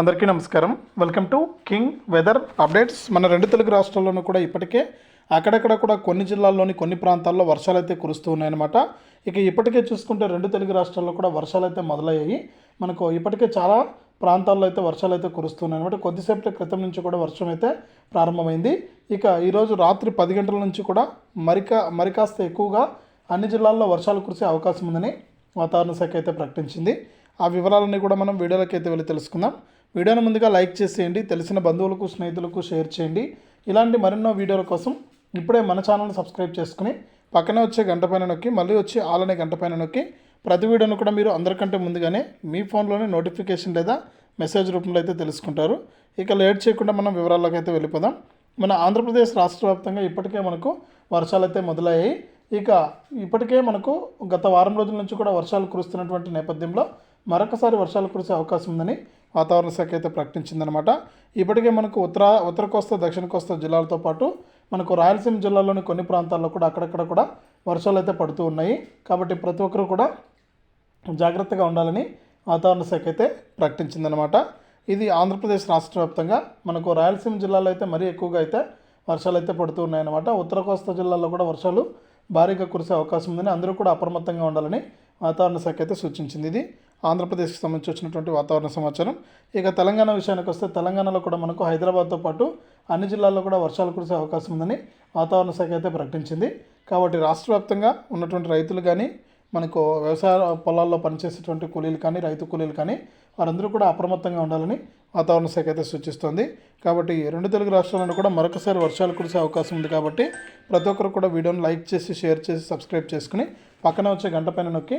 అందరికీ నమస్కారం. Welcome to king weather updates మన రెండు తెలుగు రాష్ట్రాల్లోనూ కూడా ఇప్పటికే అక్కడక్కడ కూడా కొన్ని జిల్లాల్లోని కొన్ని ప్రాంతాల్లో వర్షాలు అయితే కురుస్తూ ఉన్నాయన్నమాట. ఇక ఇప్పటికే చూసుకుంటే రెండు తెలుగు రాష్ట్రాల్లో కూడా వర్షాలు అయితే మొదలయ్యాయి. మనకు ఇప్పటికే చాలా ప్రాంతాల్లో అయితే వర్షాలు అయితే కురుస్తున్నాయి అనమాట కొద్దిసేపటి క్రితం నుంచి కూడా వర్షం అయితే ప్రారంభమైంది. ఇక ఈరోజు రాత్రి పది గంటల నుంచి కూడా మరికా మరికాస్త ఎక్కువగా అన్ని జిల్లాల్లో వర్షాలు కురిసే అవకాశం ఉందని వాతావరణ శాఖ అయితే ప్రకటించింది. ఆ వివరాలన్నీ కూడా మనం వీడియోలోకి అయితే వెళ్ళి తెలుసుకుందాం. వీడియోని ముందుగా లైక్ చేసేయండి. తెలిసిన బంధువులకు స్నేహితులకు షేర్ చేయండి. ఇలాంటి మరెన్నో వీడియోల కోసం ఇప్పుడే మన ఛానల్ని సబ్స్క్రైబ్ చేసుకుని పక్కనే వచ్చే గంట పైన నొక్కి మళ్ళీ వచ్చి ఆల్ అనే గంట పైన నొక్కి ప్రతి వీడియోను కూడా మీరు అందరికంటే ముందుగానే మీ ఫోన్లోనే నోటిఫికేషన్ లేదా మెసేజ్ రూపంలో అయితే తెలుసుకుంటారు. ఇక లేట్ చేయకుండా మనం వివరాల్లోకి అయితే వెళ్ళిపోదాం. మన ఆంధ్రప్రదేశ్ రాష్ట్ర వ్యాప్తంగా ఇప్పటికే మనకు వర్షాలు అయితే మొదలయ్యాయి. ఇక ఇప్పటికే మనకు గత వారం రోజుల నుంచి కూడా వర్షాలు కురుస్తున్నటువంటి నేపథ్యంలో మరొకసారి వర్షాలు కురిసే అవకాశం ఉందని వాతావరణ శాఖ అయితే ప్రకటించిందనమాట. ఇప్పటికే మనకు ఉత్తర ఉత్తర కోస్తా దక్షిణ కోస్తా జిల్లాలతో పాటు మనకు రాయలసీమ జిల్లాలోని కొన్ని ప్రాంతాల్లో కూడా అక్కడక్కడ కూడా వర్షాలు అయితే పడుతూ ఉన్నాయి. కాబట్టి ప్రతి ఒక్కరూ కూడా జాగ్రత్తగా ఉండాలని వాతావరణ శాఖ అయితే ప్రకటించిందనమాట. ఇది ఆంధ్రప్రదేశ్ రాష్ట్ర వ్యాప్తంగా మనకు రాయలసీమ జిల్లాలో అయితే మరీ ఎక్కువగా అయితే వర్షాలు అయితే పడుతూ ఉన్నాయన్నమాట. ఉత్తర కోస్తా జిల్లాలో కూడా వర్షాలు భారీగా కురిసే అవకాశం ఉందని అందరూ కూడా అప్రమత్తంగా ఉండాలని వాతావరణ శాఖ అయితే సూచించింది ఇది. ఆంధ్రప్రదేశ్కి సంబంధించి వచ్చినటువంటి వాతావరణ సమాచారం. ఇక తెలంగాణ విషయానికి వస్తే తెలంగాణలో కూడా మనకు హైదరాబాద్తో పాటు అన్ని జిల్లాల్లో కూడా వర్షాలు కురిసే అవకాశం ఉందని వాతావరణ శాఖ అయితే ప్రకటించింది. కాబట్టి రాష్ట్ర వ్యాప్తంగా ఉన్నటువంటి రైతులు కానీ మనకు వ్యవసాయ పొలాల్లో పనిచేసేటువంటి కూలీలు కానీ రైతు కూలీలు కానీ వారందరూ కూడా అప్రమత్తంగా ఉండాలని వాతావరణ శాఖ అయితే సూచిస్తోంది. కాబట్టి రెండు తెలుగు రాష్ట్రాలను కూడా మరొకసారి వర్షాలు కురిసే అవకాశం ఉంది కాబట్టి ప్రతి ఒక్కరు కూడా వీడియోని లైక్ చేసి షేర్ చేసి సబ్స్క్రైబ్ చేసుకుని పక్కన వచ్చే గంట పైన నొక్కి